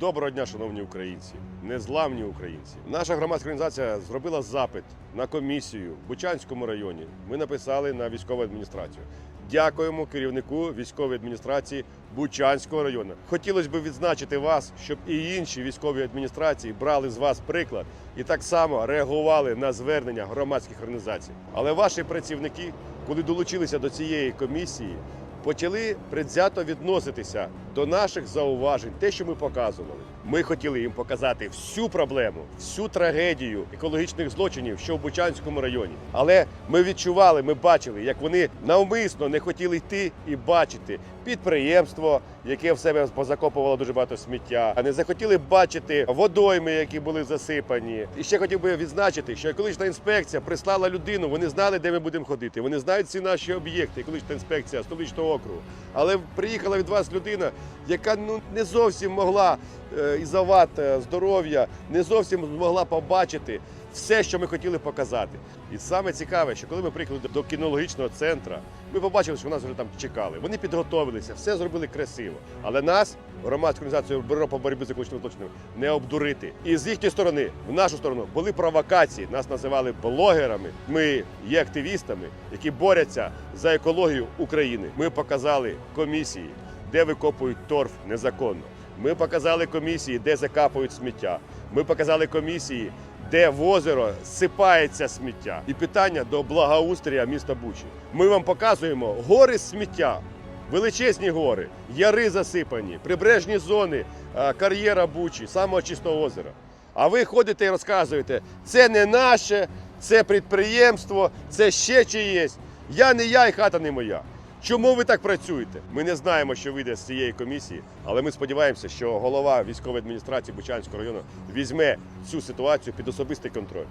Доброго дня, шановні українці, незламні українці. Наша громадська організація зробила запит на комісію в Бучанському районі. Ми написали на військову адміністрацію. Дякуємо керівнику військової адміністрації Бучанського району. Хотілося б відзначити вас, щоб і інші військові адміністрації брали з вас приклад і так само реагували на звернення громадських організацій. Але ваші працівники, коли долучилися до цієї комісії, почали предвзято відноситися до наших зауважень, те, що ми показували. Ми хотіли їм показати всю проблему, всю трагедію екологічних злочинів, що в Бучанському районі. Але ми відчували, ми бачили, як вони навмисно не хотіли йти і бачити підприємство, яке в себе позакопувало дуже багато сміття, а не захотіли бачити водойми, які були засипані. І ще хотів би відзначити, що екологічна інспекція прислала людину. Вони знали, де ми будемо ходити. Вони знають всі наші об'єкти. Екологічна інспекція столичного округу. Але приїхала від вас людина, яка ну не зовсім могла е, із е, здоров'я, не зовсім змогла побачити все, що ми хотіли показати. І саме цікаве, що коли ми приїхали до- кінологічного центру, ми побачили, що нас вже там чекали. Вони підготовилися, все зробили красиво. Але нас, громадську організацію Бюро по боротьбі з екологічними злочинами, не обдурити. І з їхньої сторони, в нашу сторону, були провокації. Нас називали блогерами. Ми є активістами, які борються за екологію України. Ми показали комісії, де викопують торф незаконно. Ми показали комісії, де закапують сміття. Ми показали комісії, де в озеро сипається сміття. І питання до благоустрія міста Бучі. Ми вам показуємо гори сміття, величезні гори, яри засипані, прибережні зони, е, кар'єра Бучі, самого чистого озера. А ви ходите і розказуєте, це не наше, це підприємство, це ще чиєсь. Я не я і хата не моя. Чому ви так працюєте? Ми не знаємо, що вийде з цієї комісії, але ми сподіваємося, що голова військової адміністрації Бучанського району візьме цю ситуацію під особистий контроль.